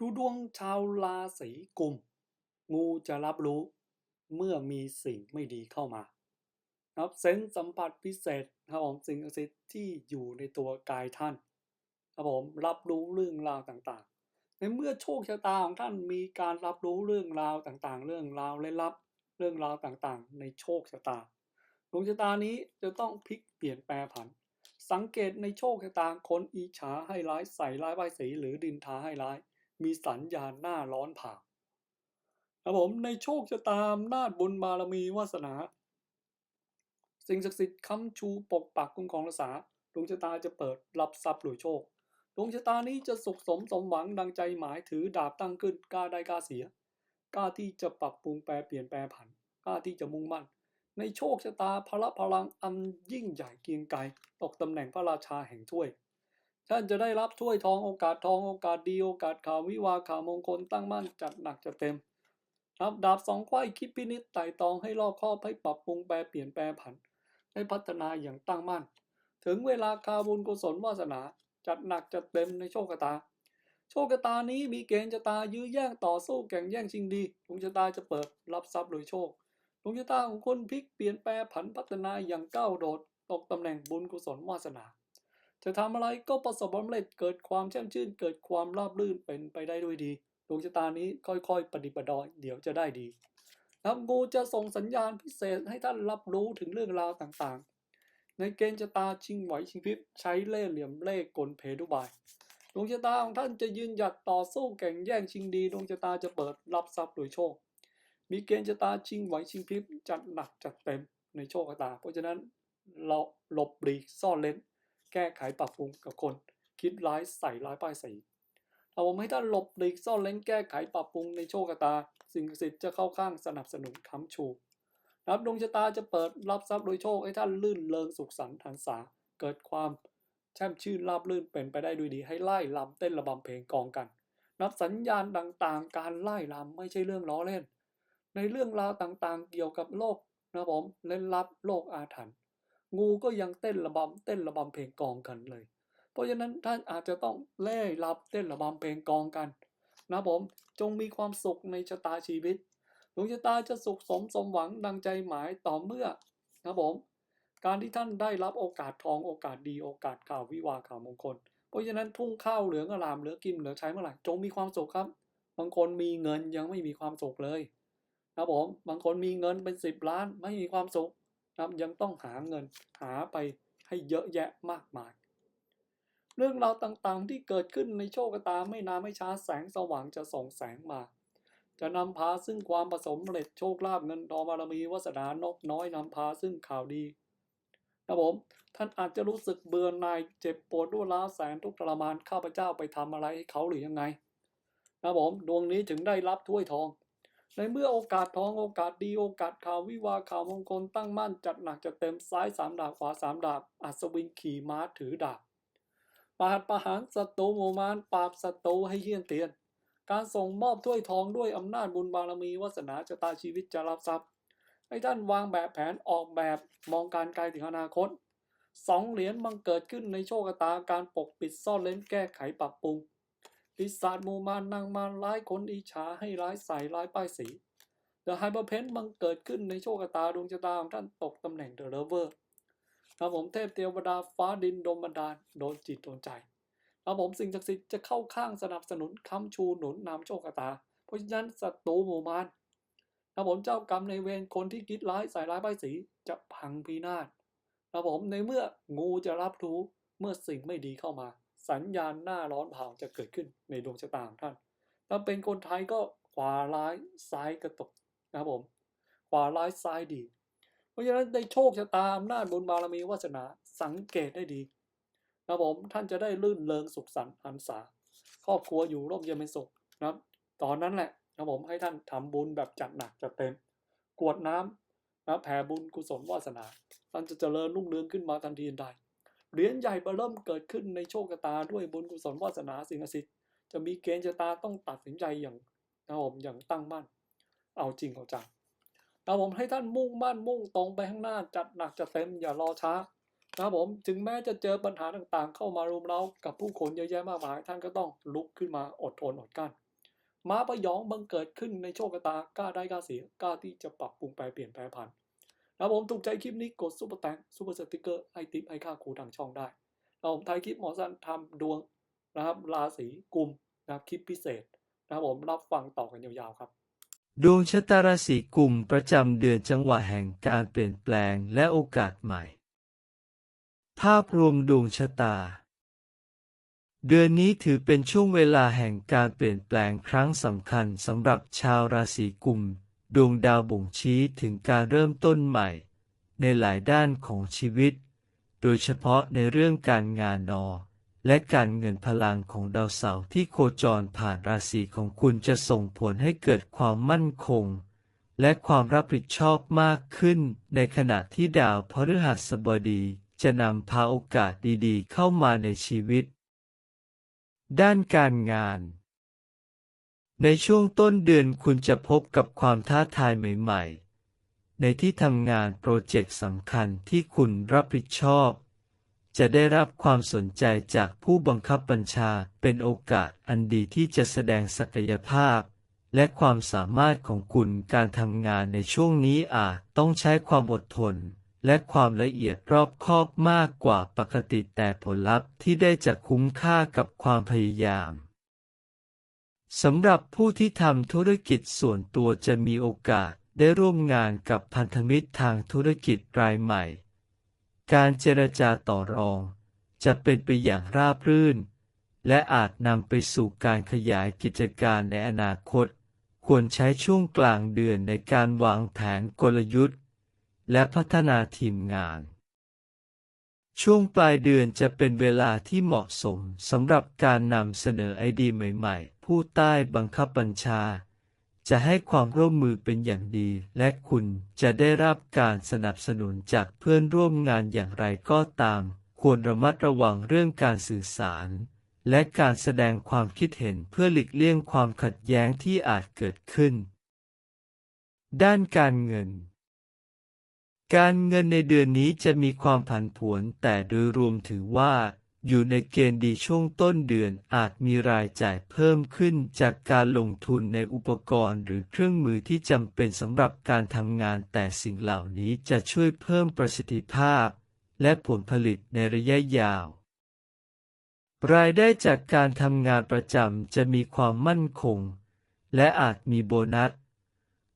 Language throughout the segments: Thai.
ดูดวงชาวราศีกุม งูจะรับรู้เมื่อมีสิ่งไม่ดีเข้ามาครับเซนส์สัมผัสพิเศษครับผมสิ่งศักดิ์สิทธิ์ที่อยู่ในตัวกายท่านครับผมรับรู้เรื่องราวต่างๆ ในเมื่อโชคชะตาของท่านมีการรับรู้เรื่องราวต่างๆ เรื่องราวเล่นลับเรื่องราวต่างๆ ในโชคชะตาดวงชะตานี้จะต้องพลิกเปลี่ยนแปลผัน สังเกตในโชคชะตาคนอิจฉาให้ร้ายใส่ร้ายป้ายสีหรือดินทาให้ร้าย มีสัญญาณหน้าร้อนผ่าครับผมในโชคชะตาอำนาจบุญบารมีวาสนา สิ่งศักดิ์สิทธิ์ค้ำชูปกปักคุ้มครองรักษาดวงชะตาจะเปิดรับทรัพย์รวยโชคดวงชะตานี้จะสุขสมสมหวังดังใจหมายถือดาบตั้งขึ้นกล้าได้กล้าเสียกล้าที่จะปรับปรุงแปลเปลี่ยนแปลผันกล้าที่จะมุ่งมั่น ในโชคชะตาพละพลังอันยิ่งใหญ่เกียงไกรตกตำแหน่งพระราชาแห่งถ้วย ท่านจะได้รับถ้วยทองโอกาสทองโอกาสดีโอกาสข่าววิวาข่าวมงคลตั้งมั่นจัดหนักจัดเต็มครับดาบสองไขว้คิดพินิจไต่ตองให้รอบคอบให้ปรับปรุงแปลเปลี่ยนแปลผัน ให้พัฒนาอย่างตั้งมั่น ถึงเวลาคาบุญกุศลวาสนา จัดหนักจัดเต็มในโชคชะตา โชคชะตานี้มีเกณฑ์ชะตายื้อแย่งต่อสู้แข่งแย่งชิงดีดวงชะตาจะเปิดรับทรัพย์โดยโชคดวงชะตาของคนพลิกเปลี่ยนแปลผันพัฒนาอย่างก้าวโดด ตกตำแหน่งบุญกุศลวาสนา จะทำอะไรก็ประสบความสำเร็จเกิดความแช่มชื่น เกิดความราบรื่นเป็นไปได้ด้วยดีดวงชะตานี้ค่อยๆ ปฏิบัติดอยเดี๋ยวจะได้ดีครับงูจะส่งสัญญาณพิเศษให้ท่านรับรู้ถึงเรื่องราวต่างๆ ในเกณฑ์ชะตาชิงไหวชิงพริบใช้เล่ห์เหลี่ยมเล่กลเพดุบายดวงชะตาของท่านจะยืนหยัดต่อสู้แข่งแย่งชิงดีดวงชะตาจะเปิดรับทรัพย์โดยโชค มีเกณฑ์ชะตาชิงไหวชิงพริบจัดหนักจัดเต็มในโชคชะตา เพราะฉะนั้นเราหลบหลีกซ่อนเลน แก้ไขปรับปรุงกับคน คิดร้ายใส่ร้ายป้ายสีเอาผมให้ท่านหลบหลีกซ่อนเลนแก้ไขปรับปรุงในโชคชะตา สิ่งศักดิ์สิทธิ์จะเข้าข้างสนับสนุนค้ำชูนับดวงชะตาจะเปิดรับทรัพย์โดยโชคให้ท่านลื่นเริงสุขสันต์หันษาเกิดความแช่มชื่นราบลื่นเป็นไปได้ด้วยดี ให้ไล่ลำเต้นระบำเพลงกองกัน นับสัญญาณต่างๆ การไล่ลำไม่ใช่เรื่องล้อเล่น ในเรื่องราวต่างๆ เกี่ยวกับโลกนะผมเล่นลับโลกอาถรรพ์ งูก็ยังเต้นระบำเต้นระบำเพลงกองกันเลย เพราะฉะนั้นท่านอาจจะต้องเล่รับเต้นระบำเพลงกองกันนะผมจงมีความสุขในชะตาชีวิตดวงชะตาจะสุขสมสมหวังดังใจหมายต่อเมื่อนะผมการที่ท่านได้รับโอกาสทองโอกาสดีโอกาสข่าววิวาข่าวมงคล เพราะฉะนั้นทุ่งข้าวเหลืองอลามเหลือกินเหลือใช้เมื่อไหร่จงมีความสุขครับ บางคนมีเงินยังไม่มีความสุขเลยนะผมบางคนมีเงินเป็นสิบล้านไม่มีความสุข นะครับยังต้องหาเงินหาไปให้เยอะแยะมากมาย เรื่องราวต่างๆที่เกิดขึ้นในโชคชะตาไม่นานไม่ช้าแสงสว่างจะส่องแสงมา จะนำพาซึ่งความประสมเร็จโชคลาภเงินทองบารมีวาสนานกน้อยนำพาซึ่งข่าวดีนะผมท่านอาจจะรู้สึกเบื่อหน่ายเจ็บปวดด้วยล้าแสนทุกข์ทรมานข้าพเจ้าไปทำอะไรให้เขาหรือยังไงนะผมดวงนี้ถึงได้รับถ้วยทอง ในเมื่อโอกาสทองโอกาสดีโอกาสข่าววิวาข่าวมงคลตั้งมั่นจัดหนักจัดเต็มซ้ายสามดาบขวาสามดาบ อัศวินขี่ม้าถือดาบปาดประหารศัตรูโมมานปราบศัตรูให้เฮี้ยนเตียน การส่งมอบถ้วยทองด้วยอำนาจบุญบารมีวาสนาชะตาชีวิตจะรับทรัพย์ ให้ท่านวางแบบแผนออกแบบมองการไกลถึงอนาคตสองเหรียญบังเกิดขึ้นในโชคชะตาการปกปิดซ่อนเล้นแก้ไขปรับปรุง ปีศาจมูมานนางมารร้ายคนอิจฉาให้ร้ายใส่ร้ายป้ายสีเดอะไฮเปอร์เพนบังเกิดขึ้นในโชคชะตาดวงชะตาของท่านตกตำแหน่งเดอะเลเวอร์ครับผมเทพเทวดาฟ้าดินดมบันดาลโดนจิตโดนใจครับผมสิ่งศักดิ์สิทธิ์จะเข้าข้างสนับสนุนค้ำชูหนุนนำโชคชะตา เพราะฉะนั้นศัตรูหมู่มารครับผมเจ้ากรรมในเวรคนที่คิดร้ายใส่ร้ายป้ายสีจะพังพินาศครับผมในเมื่องูจะรับรู้เมื่อสิ่งไม่ดีเข้ามา สัญญาณหน้าร้อนเผาจะเกิดขึ้นในดวงชะตาของท่าน ถ้าเป็นคนไทยก็ขวาร้ายซ้ายกระตกนะครับผม ขวาร้ายซ้ายดี เพราะฉะนั้นในโชคชะตาอำนาจบุญบารมีวาสนาสังเกตได้ดีนะครับผมท่านจะได้ลื่นเริงสุขสันต์หันษาครอบครัวอยู่ร่มเย็นเป็นสุขนะตอนนั้นแหละนะครับผมให้ท่านทำบุญแบบจัดหนักจัดเต็มกวดน้ำนะแผ่บุญกุศลวาสนาท่านจะเจริญรุ่งเรืองขึ้นมาทันทีใด เหรียญใหญ่เริ่มเกิดขึ้นในโชคชะตาด้วยบุญกุศลวาสนาสิ่งศักดิ์สิทธิ์จะมีเกณฑ์ชะตาต้องตัดสินใจอย่างนะครับผมอย่างตั้งมั่น เอาจริงเอาจังนะครับผมให้ท่านมุ่งมั่นมุ่งตรงไปข้างหน้าจัดหนักจัดเต็มอย่ารอช้านะครับผมถึงแม้จะเจอปัญหาต่างๆ เข้ามารุมเร้ากับผู้คนเยอะแยะมากมาย ท่านก็ต้องลุกขึ้นมาอดทนอดกลั้นม้าพยองบังเกิดขึ้นในโชคชะตากล้าได้กล้าเสียกล้าที่จะปรับปรุงแปลเปลี่ยนแปลผัน นะครับผมถูกใจคลิปนี้กดซุปเปอร์แตงซุปเปอร์สติกเกอร์ให้ติปให้ค่าครูทางช่องได้นะครับผมท้ายคลิปหมอสันทำดวงนะครับราศีกุมนะครับคลิปพิเศษนะครับผมรับฟังต่อกันยาวๆครับ ดวงชะตาราศีกุมประจำเดือนจังหวะแห่งการเปลี่ยนแปลงและโอกาสใหม่ ภาพรวมดวงชะตา เดือนนี้ถือเป็นช่วงเวลาแห่งการเปลี่ยนแปลงครั้งสำคัญสำหรับชาวราศีกุม ดวงดาวบ่งชี้ถึงการเริ่มต้นใหม่ ในหลายด้านของชีวิต โดยเฉพาะในเรื่องการงานนอ และการเงินพลังของดาวเสาร์ที่โคจรผ่านราศีของคุณจะส่งผลให้เกิดความมั่นคง และความรับผิดชอบมากขึ้น ในขณะที่ดาวพฤหัสบดีจะนำพาโอกาสดีๆ เข้ามาในชีวิต ด้านการงาน ในช่วงต้นเดือนคุณจะพบกับความท้าทายใหม่ๆ ในที่ทำงานโปรเจกต์สำคัญที่คุณรับผิดชอบ จะได้รับความสนใจจากผู้บังคับบัญชาเป็นโอกาสอันดีที่จะแสดงศักยภาพ และความสามารถของคุณการทำงานในช่วงนี้อาจต้องใช้ความอดทน และความละเอียดรอบคอบมากกว่าปกติแต่ผลลัพธ์ที่ได้จะคุ้มค่ากับความพยายาม สำหรับผู้ที่ทำธุรกิจส่วนตัวจะมีโอกาสได้ร่วมงานกับพันธมิตรทางธุรกิจรายใหม่ การเจรจาต่อรอง จะเป็นไปอย่างราบรื่น และอาจนำไปสู่การขยายกิจการในอนาคต ควรใช้ช่วงกลางเดือนในการวางแผนกลยุทธ์ และพัฒนาทีมงาน ช่วงปลายเดือนจะเป็นเวลาที่เหมาะสมสำหรับการนำเสนอไอเดียใหม่ๆ ผู้ใต้บังคับบัญชา จะให้ความร่วมมือเป็นอย่างดี และคุณจะได้รับการสนับสนุนจากเพื่อนร่วมงานอย่างไรก็ตาม ควรระมัดระวังเรื่องการสื่อสาร และการแสดงความคิดเห็นเพื่อหลีกเลี่ยงความขัดแย้งที่อาจเกิดขึ้น ด้านการเงิน การเงินในเดือนนี้จะมีความผันผวนแต่โดยรวมถือว่า อยู่ในเกณฑ์ดีช่วงต้นเดือนอาจมีรายจ่ายเพิ่มขึ้นจากการลงทุนในอุปกรณ์หรือเครื่องมือที่จำเป็นสำหรับการทำงานแต่สิ่งเหล่านี้จะช่วยเพิ่มประสิทธิภาพ และผลผลิตในระยะยาว รายได้จากการทำงานประจำจะมีความมั่นคง และอาจมีโบนัส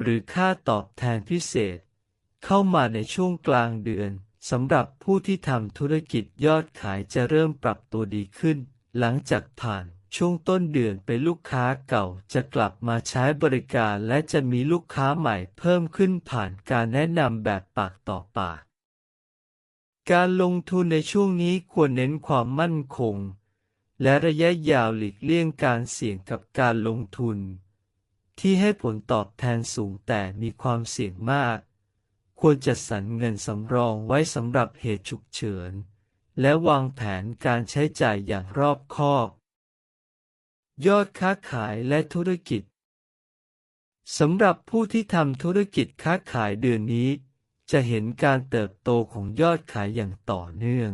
หรือค่าตอบแทนพิเศษ เข้ามาในช่วงกลางเดือนสำหรับผู้ที่ทำธุรกิจยอดขายจะเริ่มปรับตัวดีขึ้น หลังจากผ่านช่วงต้นเดือนเป็นลูกค้าเก่าจะกลับมาใช้บริการและจะมีลูกค้าใหม่เพิ่มขึ้นผ่านการแนะนำแบบปากต่อปาก การลงทุนในช่วงนี้ควรเน้นความมั่นคง และระยะยาวหลีกเลี่ยงการเสี่ยงกับการลงทุน ที่ให้ผลตอบแทนสูงแต่มีความเสี่ยงมาก ควรจัดสรรเงินสำรองไว้สำหรับเหตุฉุกเฉิน และวางแผนการใช้จ่ายอย่างรอบคอบ ยอดค้าขายและธุรกิจสำหรับผู้ที่ทำธุรกิจค้าขายเดือนนี้ จะเห็นการเติบโตของยอดขายอย่างต่อเนื่อง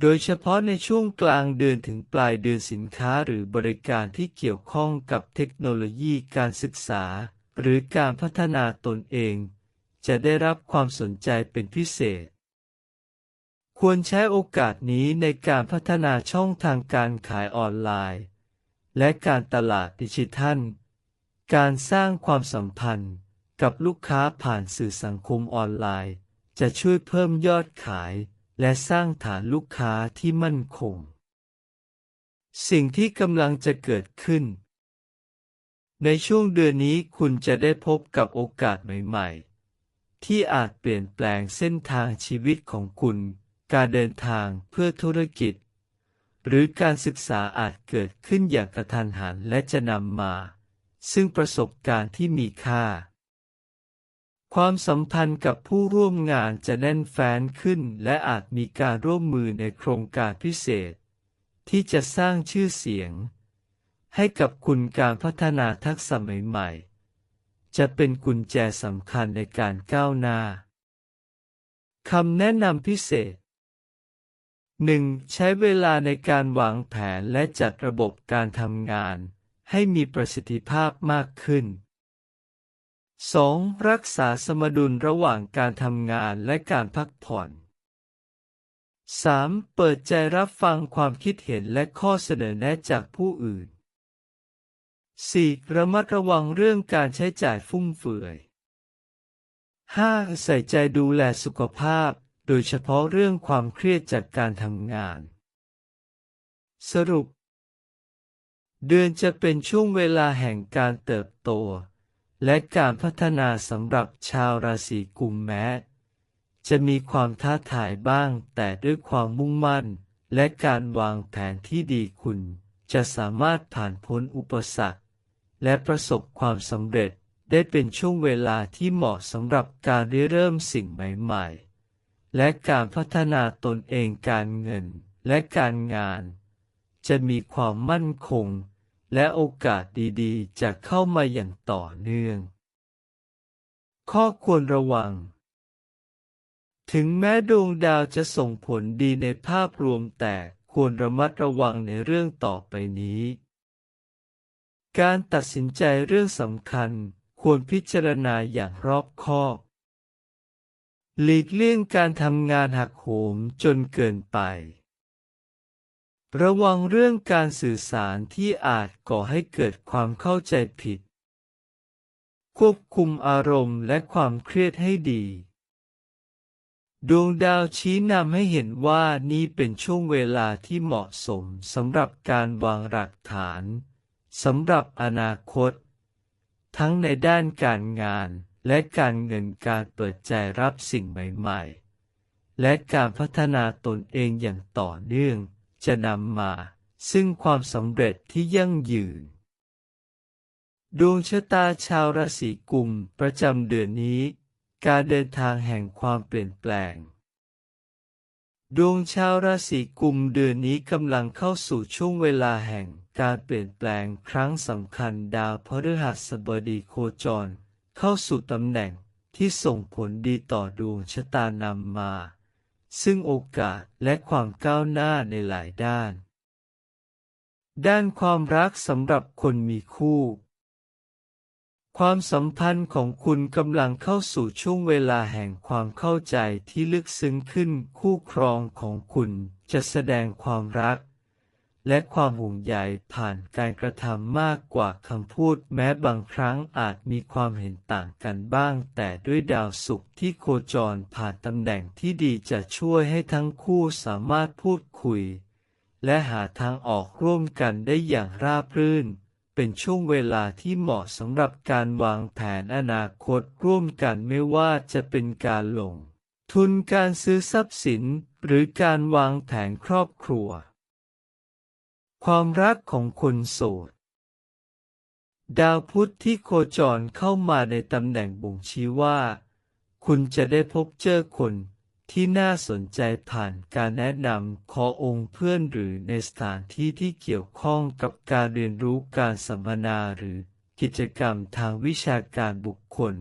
โดยเฉพาะในช่วงกลางเดือนถึงปลายเดือนสินค้าหรือบริการที่เกี่ยวข้องกับเทคโนโลยีการศึกษา หรือการพัฒนาตนเอง จะได้รับความสนใจเป็นพิเศษ ควรใช้โอกาสนี้ในการพัฒนาช่องทางการขายออนไลน์ และการตลาดดิจิทัล การสร้างความสัมพันธ์กับลูกค้าผ่านสื่อสังคมออนไลน์ จะช่วยเพิ่มยอดขายและสร้างฐานลูกค้าที่มั่นคง สิ่งที่กำลังจะเกิดขึ้น ในช่วงเดือนนี้คุณจะได้พบกับโอกาสใหม่ๆ ที่อาจเปลี่ยนแปลงเส้นทางชีวิตของคุณ การเดินทางเพื่อธุรกิจ หรือการศึกษาอาจเกิดขึ้นอย่างกระทันหันและจะนำมา ซึ่งประสบการณ์ที่มีค่า ความสัมพันธ์กับผู้ร่วมงานจะแน่นแฟ้นขึ้น และอาจมีการร่วมมือในโครงการพิเศษ ที่จะสร้างชื่อเสียง ให้กับคุณการพัฒนาทักษะใหม่ๆ จะเป็นกุญแจสำคัญในการก้าวหน้าคำแนะนำพิเศษ 1. ใช้เวลาในการวางแผนและจัดระบบการทำงาน ให้มีประสิทธิภาพมากขึ้น 2. รักษาสมดุลระหว่างการทำงานและการพักผ่อน 3. เปิดใจรับฟังความคิดเห็นและข้อเสนอแนะจากผู้อื่น 4. ระมัดระวังเรื่องการใช้จ่ายฟุ่มเฟือย 5. ใส่ใจดูแลสุขภาพ โดยเฉพาะเรื่องความเครียดจากการทำงาน สรุป เดือนจะเป็นช่วงเวลาแห่งการเติบโต และการพัฒนาสำหรับชาวราศีกุมแม้ จะมีความท้าทายบ้างแต่ด้วยความมุ่งมั่น และการวางแผนที่ดีคุณจะสามารถผ่านพ้นอุปสรรค และประสบความสำเร็จได้เป็นช่วงเวลาที่เหมาะสำหรับการริเริ่มสิ่งใหม่ๆ และการพัฒนาตนเองการเงินและการงาน จะมีความมั่นคง และโอกาสดีๆ จะเข้ามาอย่างต่อเนื่อง ข้อควรระวัง ถึงแม้ดวงดาวจะส่งผลดีในภาพรวมแต่ควรระมัดระวังในเรื่องต่อไปนี้ การตัดสินใจเรื่องสำคัญ ควรพิจารณาอย่างรอบคอบ หลีกเลี่ยงการทำงานหักโหมจนเกินไป ระวังเรื่องการสื่อสารที่อาจก่อให้เกิดความเข้าใจผิด ควบคุมอารมณ์และความเครียดให้ดี ดวงดาวชี้นำให้เห็นว่านี่เป็นช่วงเวลาที่เหมาะสมสำหรับการวางหลักฐาน สำหรับอนาคต ทั้งในด้านการงานและการเงินการเปิดใจรับสิ่งใหม่ ๆ และการพัฒนาตนเองอย่างต่อเนื่องจะนำมา ซึ่งความสำเร็จที่ยั่งยืน ดวงชะตาชาวราศีกุมประจำเดือนนี้ การเดินทางแห่งความเปลี่ยนแปลง ดวงชาวราศีกุมเดือนนี้กำลังเข้าสู่ช่วงเวลาแห่งการเปลี่ยนแปลงครั้งสำคัญดาวพฤหัสบดีโคจร เข้าสู่ตำแหน่งที่ส่งผลดีต่อดวงชะตานำมา ซึ่งโอกาสและความก้าวหน้าในหลายด้าน ด้านความรักสำหรับคนมีคู่ ความสัมพันธ์ของคุณกำลังเข้าสู่ช่วงเวลาแห่งความเข้าใจที่ลึกซึ้งขึ้นคู่ครองของคุณจะแสดงความรัก และความห่วงใยผ่านการกระทำมากกว่าคำพูดแม้บางครั้งอาจมีความเห็นต่างกันบ้าง แต่ด้วยดาวศุกร์ที่โคจรผ่านตำแหน่งที่ดีจะช่วยให้ทั้งคู่สามารถพูดคุย และหาทางออกร่วมกันได้อย่างราบรื่น เป็นช่วงเวลาที่เหมาะสำหรับการวางแผนอนาคตร่วมกันไม่ว่าจะเป็นการลง ทุนการซื้อทรัพย์สิน หรือการวางแผนครอบครัว ความรักของคนโสด ดาวพุธที่โคจรเข้ามาในตำแหน่งบ่งชี้ว่า คุณจะได้พบเจอคน ที่น่าสนใจผ่านการแนะนำขอองค์เพื่อนหรือในสถานที่ที่เกี่ยวข้องกับการเรียนรู้การสัมมนาหรือกิจกรรมทางวิชาการบุคคล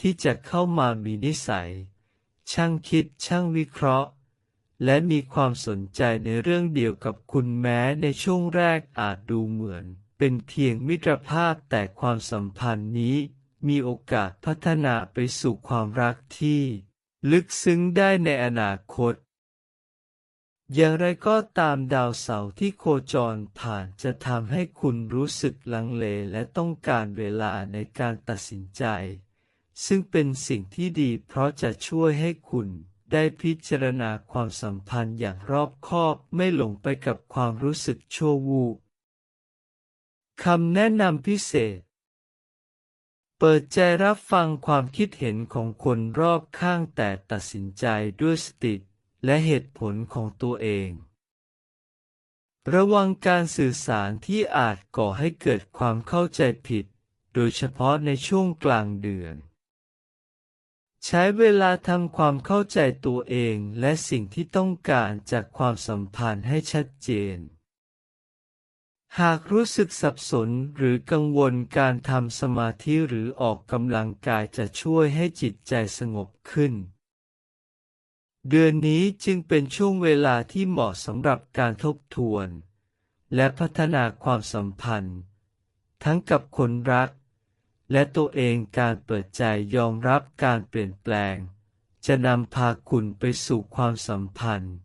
ที่จะเข้ามามีนิสัย ช่างคิดช่างวิเคราะห์ และมีความสนใจในเรื่องเดียวกับคุณแม้ในช่วงแรกอาจดูเหมือน เป็นเพียงมิตรภาพแต่ความสัมพันธ์นี้ มีโอกาสพัฒนาไปสู่ความรักที่ ลึกซึ้งได้ในอนาคต อย่างไรก็ตามดาวเสาร์ที่โคจรผ่านจะทำให้คุณรู้สึกลังเลและต้องการเวลาในการตัดสินใจ ซึ่งเป็นสิ่งที่ดีเพราะจะช่วยให้คุณได้พิจารณาความสัมพันธ์อย่างรอบคอบไม่หลงไปกับความรู้สึกชั่ววูบคำแนะนำพิเศษ เปิดใจรับฟังความคิดเห็นของคนรอบข้างแต่ตัดสินใจด้วยสติและเหตุผลของตัวเอง ระวังการสื่อสารที่อาจก่อให้เกิดความเข้าใจผิด โดยเฉพาะในช่วงกลางเดือน ใช้เวลาทำความเข้าใจตัวเองและสิ่งที่ต้องการจากความสัมพันธ์ให้ชัดเจน หากรู้สึกสับสนหรือกังวลการทำสมาธิหรือออกกำลังกายจะช่วยให้จิตใจสงบขึ้น เดือนนี้จึงเป็นช่วงเวลาที่เหมาะสำหรับการทบทวน และพัฒนาความสัมพันธ์ ทั้งกับคนรัก และตัวเองการเปิดใจยอมรับการเปลี่ยนแปลง จะนำพาคุณไปสู่ความสัมพันธ์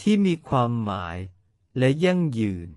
ที่มีความหมายและยั่งยืน